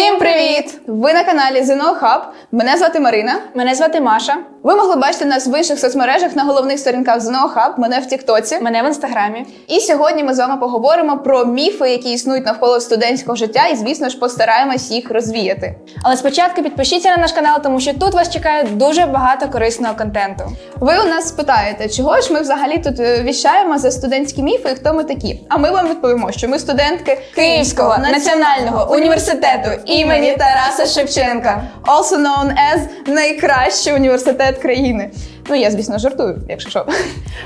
Всім привіт! Ви на каналі ЗНО Хаб. Мене звати Марина. Мене звати Маша. Ви могли бачити нас в інших соцмережах на головних сторінках ЗНО Хаб, мене в Тіктоці. Мене в інстаграмі. І сьогодні ми з вами поговоримо про міфи, які існують навколо студентського життя, і звісно ж постараємось їх розвіяти. Але спочатку підпишіться на наш канал, тому що тут вас чекає дуже багато корисного контенту. Ви у нас спитаєте, чого ж ми взагалі тут е, віщаємо за студентські міфи і хто ми такі? А ми вам відповімо, що ми студентки Київського національного університету імені Тараса Шевченка. also known as найкращий університет країни. Ну я звісно жартую, якщо що.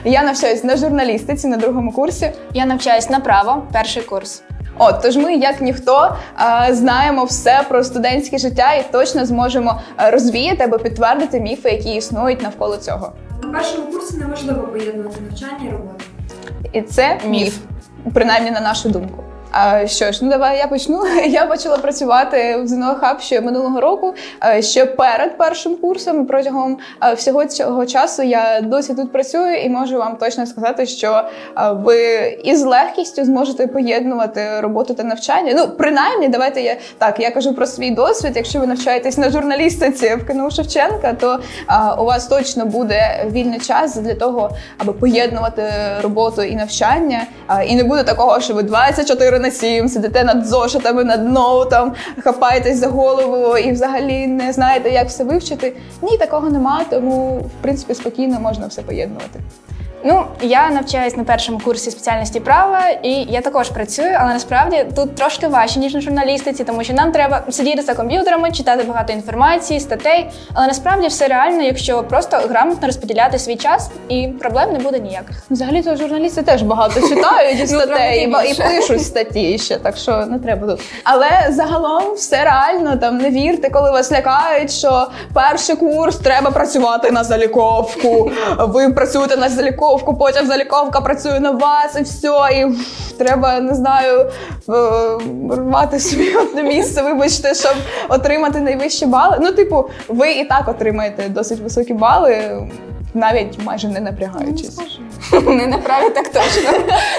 Я навчаюсь на журналістиці на другому курсі. Я навчаюсь на право, перший курс. От тож ми, як ніхто, е, знаємо все про студентське життя і точно зможемо е, розвіяти або підтвердити міфи, які існують навколо цього. На першому курсі неможливо поєднувати навчання і роботу. І це міф, принаймні на нашу думку. Що ж, ну давай я почну. Я почала працювати в ЗНО Хаб ще минулого року, е, ще перед першим курсом. Протягом е, всього цього часу я досі тут працюю і можу вам точно сказати, що е, ви із легкістю зможете поєднувати роботу та навчання. Ну, принаймні, давайте я так. Я кажу про свій досвід. Якщо ви навчаєтесь на журналістиці в КНУ Шевченка, то у вас точно буде вільний час для того, аби поєднувати роботу і навчання. І не буде такого, що ви 24 на 7 сидите над зошитами, над ноутом, хапаєтесь за голову і взагалі не знаєте, як все вивчити. Ні, такого нема, тому в принципі спокійно можна все поєднувати. Ну, я навчаюсь на першому курсі спеціальності права, і я також працюю, але насправді тут трошки важче, ніж на журналістиці, тому що нам треба сидіти за комп'ютерами, читати багато інформації, статей. Але насправді все реально, якщо просто грамотно розподіляти свій час, і проблем не буде ніяких. Взагалі, то журналісти теж багато читають і статей, і, і пишуть статті ще, так що не треба тут. Але загалом все реально там не вірте, коли вас лякають, що перший курс треба працювати на заліковку. Ви працюєте на заліковку, потім заліковка працює на вас, і все, і треба не знаю е, рвати собі одне місце, вибачте, щоб отримати найвищі бали. Ну, типу, ви і так отримаєте досить високі бали. Навіть майже не напрягаючись. Не на праві так точно.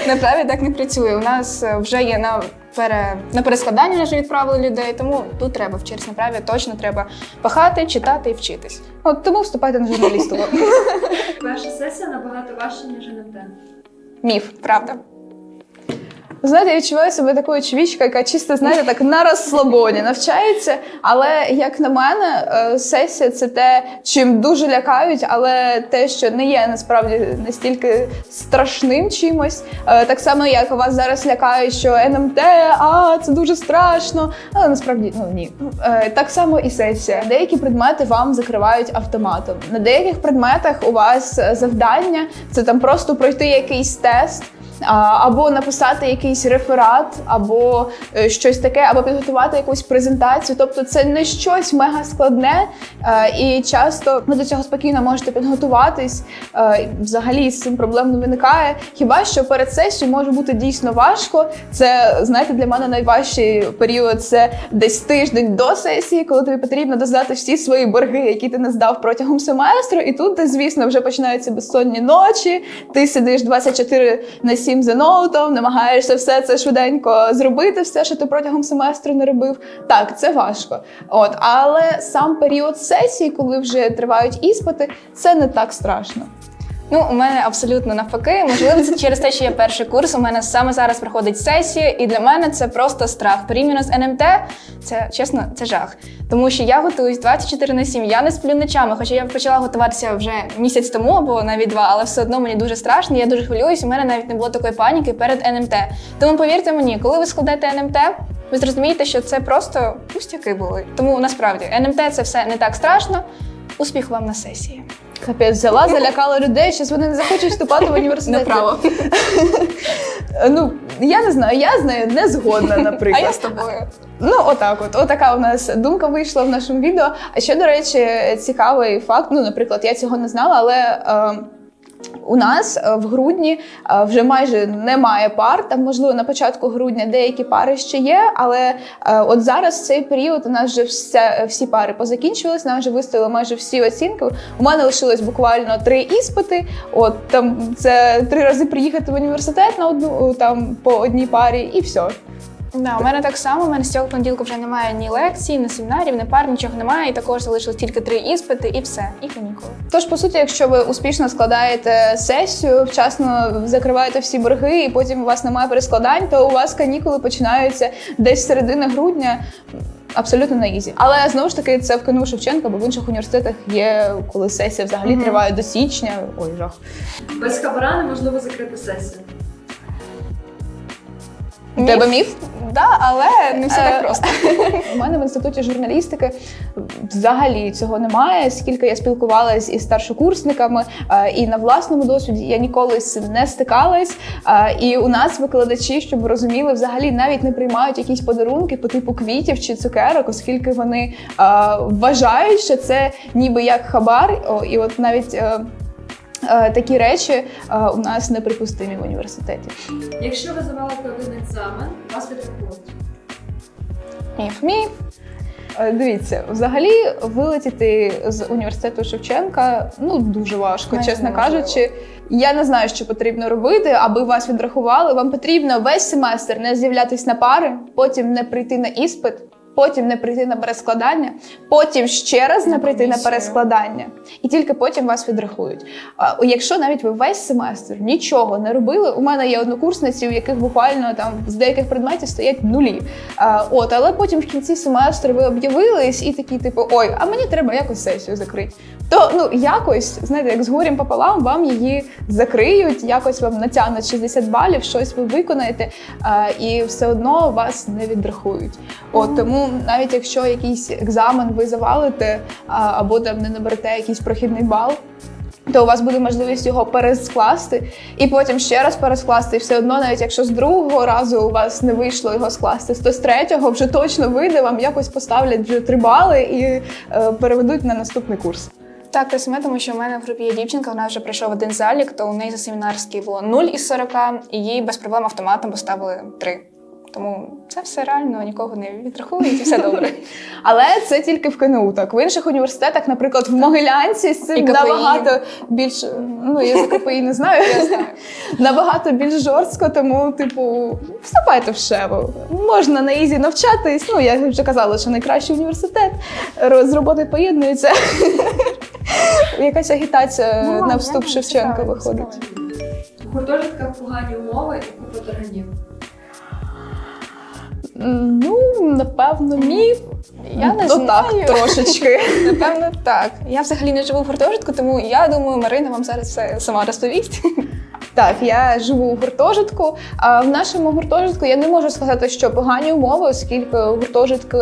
На праві так не працює. У нас вже є на пере на перескладання вже відправили людей, тому тут треба вчитися на праві. Точно треба пахати, читати і вчитись. От тому вступайте на журналістику. Ваша сесія набагато важча, ніж НМТ. Міф, правда. Знаєте, я відчуваю себе такою чвічкою, яка чисто, знаєте, так на розслабоні навчається. Але як на мене, е, сесія це те, чим дуже лякають, але те, що не є насправді настільки страшним чимось. Е, Так само, як вас зараз лякають, що НМТ, а це дуже страшно. Але насправді ну ні. Е, Так само і сесія. Деякі предмети вам закривають автоматом. На деяких предметах у вас завдання це там просто пройти якийсь тест. Або написати якийсь реферат, або е, щось таке, або підготувати якусь презентацію. Тобто це не щось мега складне, е, і часто ви до цього спокійно можете підготуватись. е, Взагалі з цим проблем не виникає. Хіба що перед сесією може бути дійсно важко. Це знаєте, для мене найважчий період це десь тиждень до сесії, коли тобі потрібно доздати всі свої борги, які ти не здав протягом семестру. І тут, звісно, вже починаються безсонні ночі. Ти сидиш 24 на 7 за ноутом, намагаєшся все це швиденько зробити, все, що ти протягом семестру не робив. Так, це важко. От, але сам період сесії, коли вже тривають іспити, це не так страшно. Ну, у мене абсолютно навпаки. Можливо, це через те, що я перший курс. У мене саме зараз проходить сесія, і для мене це просто страх. Порівняно з НМТ, це чесно, це жах. Тому що я готуюсь 24 на 7, я не сплю ночами, хоча я почала готуватися вже місяць тому або навіть два, але все одно мені дуже страшно, я дуже хвилююсь. У мене навіть не було такої паніки перед НМТ. Тому повірте мені, коли ви складете НМТ, ви зрозумієте, що це просто пустяки були. Тому насправді НМТ це все не так страшно. Успіх вам на сесії. Капець взяла, залякала людей, щось вони не захочуть вступати в університет. Направо. Ну, я не знаю, я з нею не згодна, А наприклад. я з тобою. Ну, отак, от отака у нас думка вийшла в нашому відео. А ще, до речі, цікавий факт. Ну, наприклад, я цього не знала, але. Е, у нас е, в грудні е, вже майже немає пар. Там, можливо, на початку грудня деякі пари ще є, але е, от зараз цей період у нас вже все, всі пари позакінчувались, нам вже виставили майже всі оцінки. У мене лишилось буквально три іспити. От там це три рази приїхати в університет на одну там по одній парі, і все. Да, у мене так само. У мене з цього понеділку вже немає ні лекцій, ні семінарів, ні пар, нічого немає. І також залишилось тільки три іспити, і все, і канікули. Тож, по суті, якщо ви успішно складаєте сесію, вчасно закриваєте всі борги, і потім у вас немає перескладань, то у вас канікули починаються десь з середини грудня. Абсолютно на ізі. Але знову ж таки, це в КНУ Шевченка, бо в інших університетах є, коли сесія взагалі Мгм. триває до січня. Ой, жах. Без хабара неможливо закрити сесію. Тебе міф? Да, але не все Е, так просто. У мене в інституті журналістики взагалі цього немає. Скільки я спілкувалась із старшокурсниками е, і на власному досвіді я ніколи з цим не стикалась. Е, І у нас викладачі, щоб ви розуміли, взагалі навіть не приймають якісь подарунки по типу квітів чи цукерок, оскільки вони е, вважають, що це ніби як хабар. І от навіть. Е, Такі речі е, у нас неприпустимі в університеті. Якщо ви завалите один екзамен, вас відрахують. Міф. Міф. Е, Дивіться, взагалі вилетіти з університету Шевченка ну дуже важко, Майже чесно неможливо. кажучи. Я не знаю, що потрібно робити, аби вас відрахували. Вам потрібно весь семестр не з'являтись на пари, потім не прийти на іспит, потім не прийти на перескладання, потім ще раз не прийти на перескладання, і тільки потім вас відрахують. А, Якщо навіть ви весь семестр нічого не робили, у мене є однокурсниці, у яких буквально там з деяких предметів стоять нулі. А, От, але потім в кінці семестру ви об'явились і такі, типу, ой, а мені треба якось сесію закрити. То ну якось, знаєте, як з горем пополам, вам її закриють, якось вам натягнуть 60 балів, щось ви виконаєте, а, і все одно вас не відрахують. От тому навіть якщо якийсь екзамен ви завалите, а, або там не наберете якийсь прохідний бал. То у вас буде можливість його перескласти і потім ще раз перескласти. І все одно, навіть якщо з другого разу у вас не вийшло його скласти, то з третього вже точно вийде, вам якось поставлять вже три бали і е, переведуть на наступний курс. Так, те саме, тому що в мене в групі є дівчинка, вона вже пройшов один залік, то у неї за семінарський було 0 із 40, і їй без проблем автоматом поставили 3. Тому це все реально, нікого не відрахують, і все добре. Але це тільки в КНУ. Так в інших університетах, наприклад, в Могилянці з І цим КПІ. набагато більш ну я за КПІ не знаю. Я знаю. набагато більш жорстко, тому, типу, вступайте в шеву. Можна на ізі навчатись. Ну, я вже казала, що найкращий університет з роботи поєднується. Якась агітація Ну, на вступ Шевченка виходить. У гуртожитках погані умови і купа. Ну, напевно, міф. Я не знаю. так, трошечки. Напевно, так. Я взагалі не живу в гуртожитку, тому я думаю, Марина вам зараз все сама розповість. Так, я живу у гуртожитку. А в нашому гуртожитку я не можу сказати, що погані умови, оскільки гуртожитки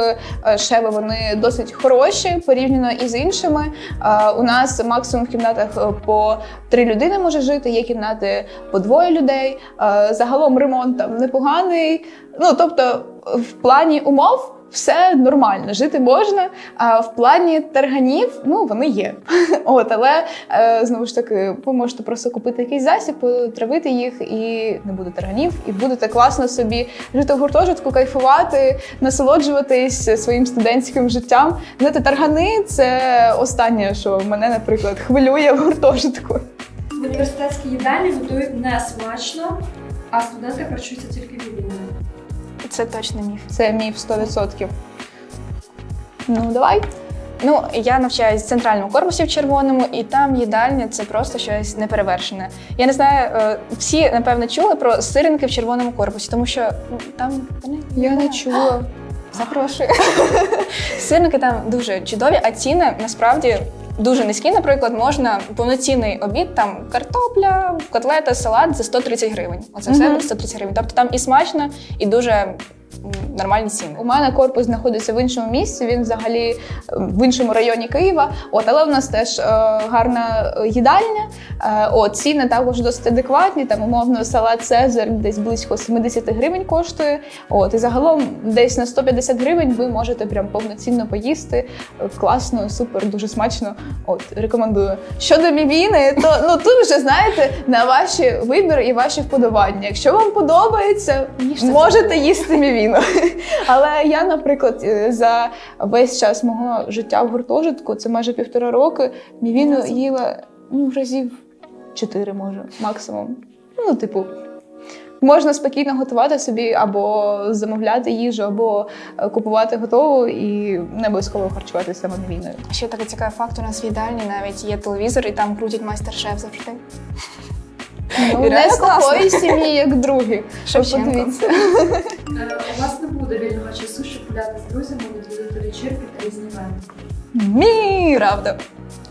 е, шеви вони досить хороші порівняно із іншими. У нас максимум в кімнатах е, по три людини може жити, є кімнати по двоє людей. Е, Загалом ремонт там непоганий. Ну тобто, в плані умов. Все нормально, жити можна. А в плані тарганів, ну вони є. От, але е, знову ж таки, ви можете просто купити якийсь засіб, потравити їх, і не буде тарганів, і будете класно собі жити в гуртожитку, кайфувати, насолоджуватись своїм студентським життям. Знаєте, таргани це останнє, що мене, наприклад, хвилює в гуртожитку. В університетській їдальні готують не смачно, а студенти харчуються тільки вільними. Це точно міф. Це міф 100%. Ну, давай. Ну, я навчаюсь в центральному корпусі в червоному, і там їдальня це просто щось неперевершене. Я не знаю, е, всі напевно чули про сирники в червоному корпусі, тому що ну, там Я не чула. Запрошую. Сирники там дуже чудові, а ціни насправді дуже низькі. Наприклад, можна повноцінний обід, там картопля, котлета, салат за 130 гривень. Оце все за буде 130 гривень. Тобто там і смачно, і дуже нормальні ціни. У мене корпус знаходиться в іншому місці. Він взагалі е, в іншому районі Києва. От, але в нас теж е, гарна е, їдальня. Е, от, ціни також досить адекватні. Там умовно салат Цезар десь близько 70 гривень коштує. От, і загалом десь на 150 гривень ви можете прям повноцінно поїсти. Е, Класно, супер, дуже смачно. От, рекомендую. Щодо мівіни, то ну тут вже знаєте на ваші вибір і ваші вподобання. Якщо вам подобається, можете їсти мівіну. Але я, наприклад, е, за весь час мого життя в гуртожитку, це майже півтора роки, Разом. їла ну, разів чотири, може, максимум. Ну, типу, можна спокійно готувати собі або замовляти їжу, або е, купувати готову і не обов'язково харчуватися самовільною. Ще такий цікавий факт, у нас в їдальні навіть є телевізор, і там крутять майстер-шеф завжди. Ну, не з такої сім'ї, як другі. Шевченко. Подивіться. Е, У вас не буде вільного часу, щоб гуляти з друзями, відвідати вечірки та різні мене. Мір! Правда.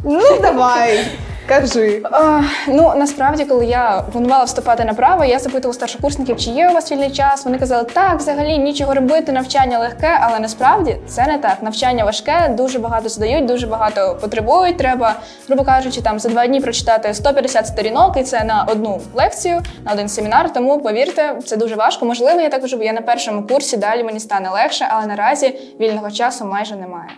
Ну давай, кажи. Ну насправді, коли я планувала вступати на право, я запитувала старшокурсників, чи є у вас вільний час. Вони казали, так, взагалі нічого робити, навчання легке, але насправді це не так. Навчання важке, дуже багато здають, дуже багато потребують. Треба, грубо кажучи, там за два дні прочитати 150 сторінок, і це на одну лекцію, на один семінар. Тому повірте, це дуже важко. Можливо, я також я на першому курсі, далі мені стане легше, але наразі вільного часу майже немає.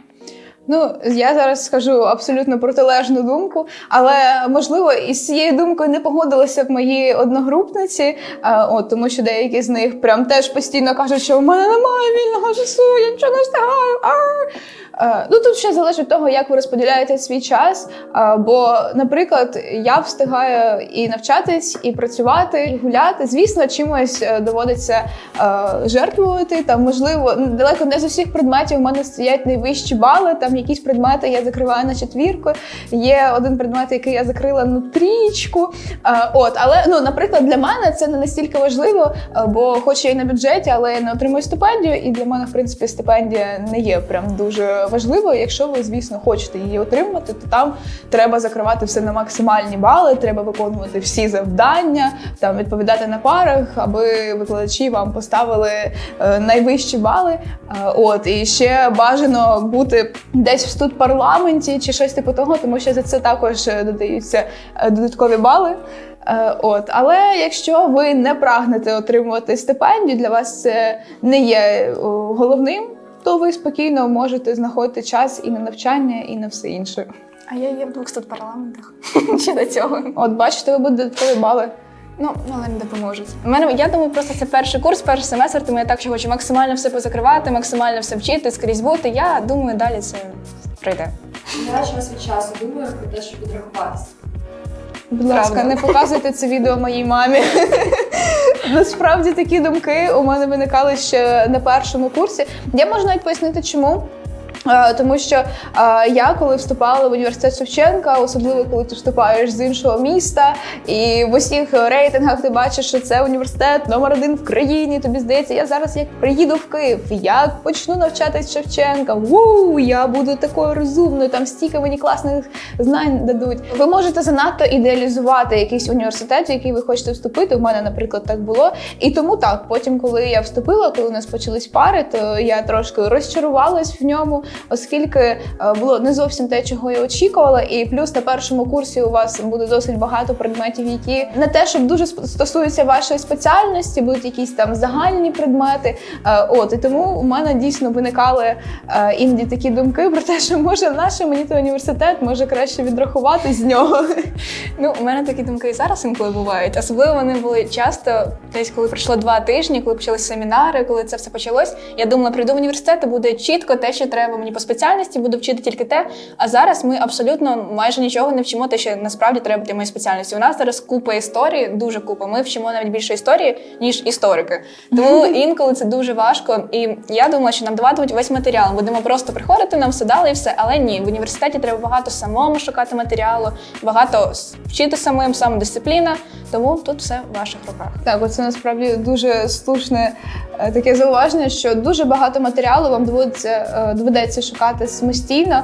Ну, я зараз скажу абсолютно протилежну думку, але можливо із цією думкою не погодилися б мої одногрупниці, а, от, тому що деякі з них прям теж постійно кажуть, що в мене немає вільного часу, я нічого не встигаю. Е, Ну тут ще залежить від того, як ви розподіляєте свій час. А, Бо, наприклад, я встигаю і навчатись, і працювати, і гуляти. Звісно, чимось е, доводиться е, жертвувати. Там, можливо, ну, далеко не з усіх предметів у мене стоять найвищі бали. Там якісь предмети я закриваю на четвірку. Є один предмет, який я закрила на трічку. Е, От, але ну, наприклад, для мене це не настільки важливо, е, бо хоч я і на бюджеті, але я не отримую стипендію, і для мене, в принципі, стипендія не є прям дуже важливою. Якщо ви, звісно, хочете її отримати, то там треба закривати все на максимальні бали, треба виконувати всі завдання, там відповідати на парах, аби викладачі вам поставили е, найвищі бали. От і ще бажано бути десь в студпарламенті чи щось типу того, тому що за це також е, додаються е, додаткові бали. Е, От, але якщо ви не прагнете отримувати стипендію, для вас це не є головним, то ви спокійно можете знаходити час і на навчання, і на все інше. А я є в двох парламентах. Чи до цього? От бачите, ви будете додаткові бали. Ну, але не допоможуть. У мене я думаю, просто це перший курс, перший семестр, тому я так що хочу максимально все позакривати, максимально все вчити, скрізь бути. Я думаю, далі це пройде. Я час від часу думаю про те, щоб відрахуватися. Будь ласка, Правда. не показуйте це відео моїй мамі. Насправді такі думки у мене виникали ще на першому курсі. Я можу навіть пояснити, чому. Тому що я, коли вступала в університет Шевченка, особливо коли ти вступаєш з іншого міста, і в усіх рейтингах ти бачиш, що це університет номер один в країні. Тобі здається, я зараз як приїду в Київ, як почну навчатись Шевченка. Ву, я буду такою розумною, там стільки мені класних знань дадуть. Ви можете занадто ідеалізувати якийсь університет, в який ви хочете вступити. У мене, наприклад, так було. І тому так, потім, коли я вступила, коли у нас почались пари, то я трошки розчарувалась в ньому, оскільки е, було не зовсім те, чого я очікувала. І плюс на першому курсі у вас буде досить багато предметів, які не те, щоб дуже стосуються вашої спеціальності, будуть якісь там загальні предмети. Е, От і тому у мене дійсно виникали е, іноді такі думки про те, що може наш університет може краще відрахувати з нього. Ну, у мене такі думки і зараз інколи бувають. Особливо вони були часто, десь коли пройшло два тижні, коли почалися семінари, коли це все почалось. Я думала, прийду в університет, буде чітко те, що треба мені по спеціальності, буду вчити тільки те. А зараз ми абсолютно майже нічого не вчимо, те, що насправді треба для моєї спеціальності. У нас зараз купа історії, дуже купа. Ми вчимо навіть більше історії, ніж історики. Тому інколи це дуже важко. І я думала, що нам даватимуть весь матеріал. Будемо просто приходити, нам все дали і все. Але ні, в університеті треба багато самому шукати матеріалу, багато вчити самим, самодисципліна. Тому тут все в ваших руках. Так, оце насправді дуже слушне е, таке зауваження, що дуже багато матеріалу вам доводиться е, доведеться шукати самостійно,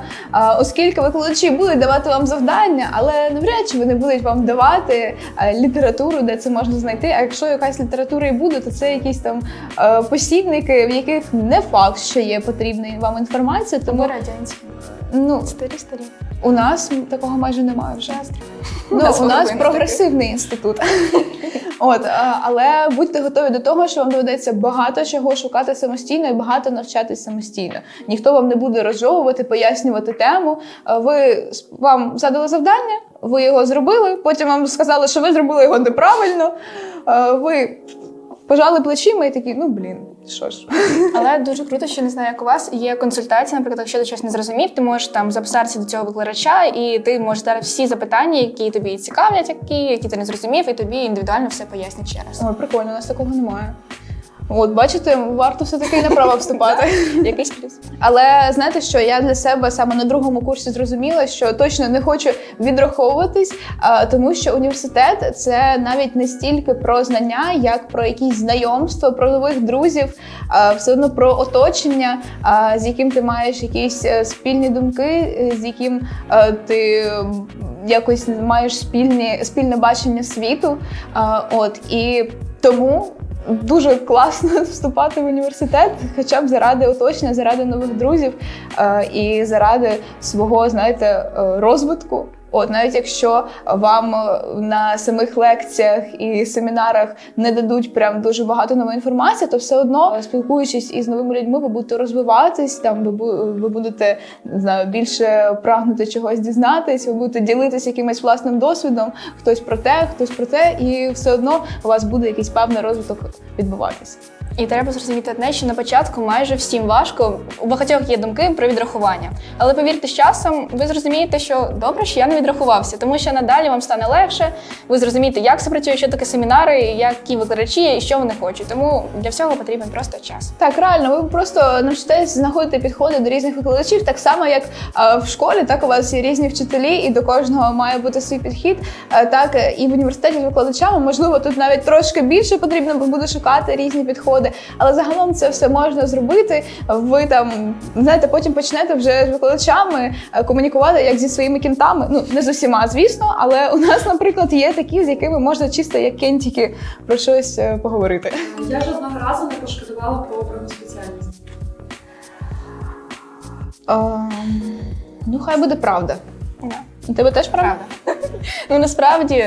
оскільки викладачі будуть давати вам завдання, але навряд чи вони будуть вам давати е, літературу, де це можна знайти. А якщо якась література і буде, то це якісь там е, посібники, в яких не факт, що є потрібна вам інформація. Тому радянські. ну Старі старі. у нас такого майже немає вже. Ну, У нас прогресивний інститут. От, але будьте готові до того, що вам доведеться багато чого шукати самостійно і багато навчатись самостійно. Ніхто вам не буде розжовувати, пояснювати тему. Ви вам задали завдання, ви його зробили. Потім вам сказали, що ви зробили його неправильно. Ви пожали плечима і такі, ну блін. Що ж, Але дуже круто, що не знаю, як у вас є консультація. Наприклад, якщо ти щось не зрозумів, ти можеш там записатися до цього викладача, і ти можеш дати всі запитання, які тобі цікавлять, які, які ти не зрозумів, і тобі індивідуально все пояснять ще раз. Ой, прикольно, у нас такого немає. От, бачите, варто все-таки і на право вступати. Якийсь плюс. Але знаєте, що я для себе саме на другому курсі зрозуміла, що точно не хочу відраховуватись, тому що університет це навіть не стільки про знання, як про якісь знайомства, про нових друзів, все одно про оточення, з яким ти маєш якісь е, спільні думки, е, з яким е, ти якось маєш спільні, спільне бачення світу. От і тому дуже класно вступати в університет, хоча б заради оточення, заради нових друзів е, і заради свого, знаєте, е, розвитку. От навіть якщо вам е, на самих лекціях і семінарах не дадуть прям дуже багато нової інформації, то все одно е, спілкуючись із новими людьми, ви будете розвиватись, там ви, ви будете не знаю, більше прагнути чогось дізнатись, ви будете ділитися якимось власним досвідом, хтось про те, хтось про те, і все одно у вас буде якийсь певний розвиток відбуватися. І треба зрозуміти одне, що на початку майже всім важко. У багатьох є думки про відрахування. Але повірте, з часом ви зрозумієте, що добре, що я не відрахувався, тому що надалі вам стане легше. Ви зрозумієте, як це працює, що таке семінари, які викладачі і що вони хочуть. Тому для всього потрібен просто час. Так, реально, ви просто навчитесь знаходити підходи до різних викладачів, так само як в школі, так у вас є різні вчителі, і до кожного має бути свій підхід. Так і в університеті з викладачами, можливо, тут навіть трошки більше потрібно буде шукати різні підходи, але загалом це все можна зробити. Ви там знаєте, потім почнете вже з викладачами е, комунікувати як зі своїми кінтами. Ну не з усіма, звісно, але у нас, наприклад, є такі, з якими можна чисто як кентики про щось е, поговорити. Я жодного разу не пошкодувала про обрану спеціальність. Ем, ну, хай буде правда. У тебе теж правда? Правда. ну насправді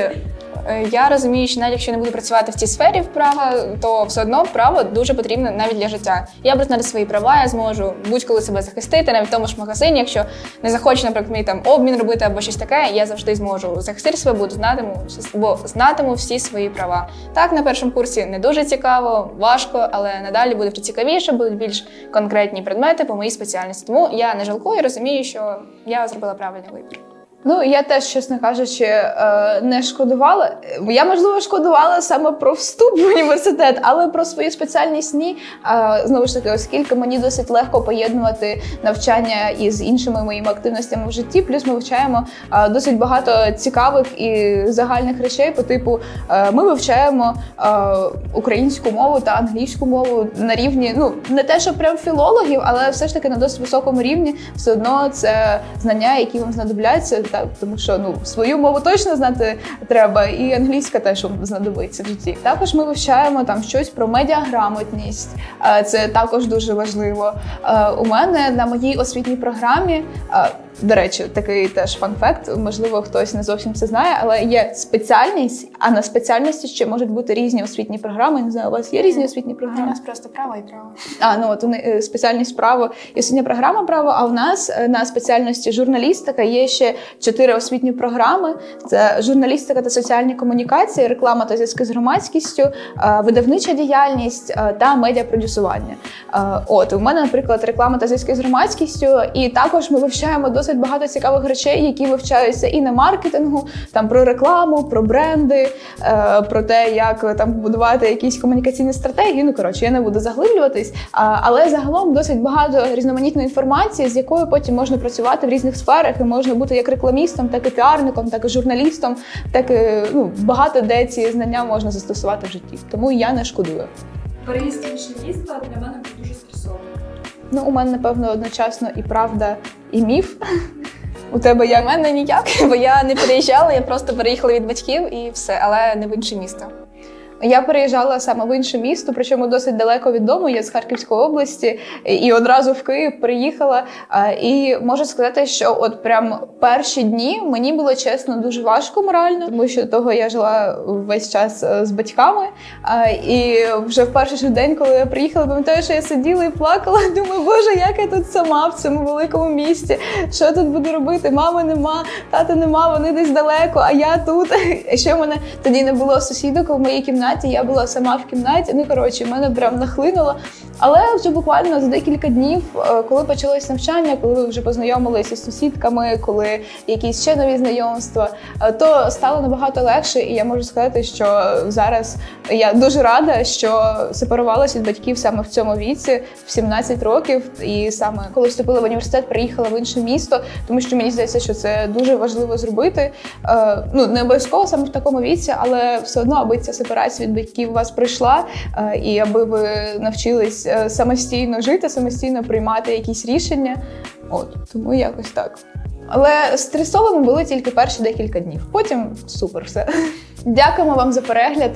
я розумію, що навіть якщо не буду працювати в цій сфері права, то все одно право дуже потрібне навіть для життя. Я буду знати свої права, я зможу будь-коли себе захистити, навіть в тому ж магазині. Якщо не захочу, наприклад, мені там обмін робити або щось таке, я завжди зможу захистити себе, буду знатиму, бо знатиму всі свої права. Так, на першому курсі не дуже цікаво, важко, але надалі буде цікавіше, будуть більш конкретні предмети по моїй спеціальності. Тому я не жалкую, розумію, що я зробила правильний вибір. Ну, я теж, чесно кажучи, е, не шкодувала. Я, можливо, шкодувала саме про вступ в університет, але про свою спеціальність ні. Знову ж таки, оскільки мені досить легко поєднувати навчання із іншими моїми активностями в житті, плюс ми вивчаємо е, досить багато цікавих і загальних речей. По типу, е, ми вивчаємо українську мову та англійську мову на рівні, ну не те, що прям філологів, але все ж таки на досить високому рівні. Все одно це знання, які вам знадобляться, так тому що ну свою мову точно знати треба, і англійська теж знадобиться в житті. Також ми вивчаємо там щось про медіаграмотність. Е, Це також дуже важливо. Е, У мене на моїй освітній програмі. До речі, такий теж фан-факт, можливо, хтось не зовсім це знає, але є спеціальність, а на спеціальності ще можуть бути різні освітні програми. Не знаю, у вас є різні освітні програми? У нас просто право і право. А, ну от вони е, спеціальність право і освітня програма право. А в нас е, на спеціальності журналістика є ще чотири освітні програми: це журналістика та соціальні комунікації, реклама та зв'язки з громадськістю, е, видавнича діяльність та медіапродюсування. От у мене, наприклад, реклама та зв'язки з громадськістю, і також ми вивчаємо досить багато цікавих речей, які вивчаються і на маркетингу, там про рекламу, про бренди, е, про те, як там побудувати якісь комунікаційні стратегії. Ну коротше, я не буду заглиблюватись. Але загалом досить багато різноманітної інформації, з якою потім можна працювати в різних сферах, і можна бути як рекламістом, так і піарником, так і журналістом, так і ну багато де ці знання можна застосувати в житті. Тому я не шкодую. Переїзд інше місто для мене був дуже стресовий. Ну, у мене напевно одночасно і правда, і міф. У тебе як? У мене ніяк, бо я не переїжджала, я просто переїхала від батьків і все, але не в інше місто. Я переїжджала саме в інше місто, причому досить далеко від дому. Я з Харківської області і одразу в Київ приїхала. І можу сказати, що от прям перші дні мені було чесно дуже важко морально, тому що того я жила весь час е, з батьками. І вже в перший ж день, коли я приїхала, пам'ятаю, що я сиділа і плакала. Думаю, боже, як я тут сама в цьому великому місті. Що я тут буду робити? Мами нема, тата нема, вони десь далеко, а я тут. Ще в мене тоді не було сусідок в моїй кімнаті. Кімнаті, я була сама в кімнаті. Ну коротше, мене прям нахлинуло. Але вже буквально за декілька днів, е, коли почалось навчання, коли ви вже познайомилися з сусідками, коли якісь ще нові знайомства, е, то стало набагато легше. І я можу сказати, що зараз я дуже рада, що сепарувалася від батьків саме в цьому віці, в 17 років. І саме коли вступила в університет, приїхала в інше місто, тому що мені здається, що це дуже важливо зробити. Е, Ну не обов'язково саме в такому віці, але все одно, аби ця сепарація від батьків у вас пройшла, е, і аби ви навчились е, самостійно жити, самостійно приймати якісь рішення. От тому якось так. Але стресовими були тільки перші декілька днів. Потім супер все. Дякуємо вам за перегляд.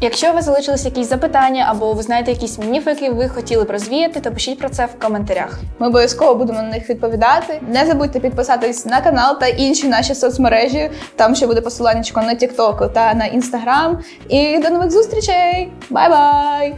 Якщо у вас залишились якісь запитання або ви знаєте якісь міфи, які ви хотіли б розвіяти, то пишіть про це в коментарях. Ми обов'язково будемо на них відповідати. Не забудьте підписатись на канал та інші наші соцмережі. Там ще буде посиланнячко на TikTok та на Instagram. І до нових зустрічей! Бай-бай!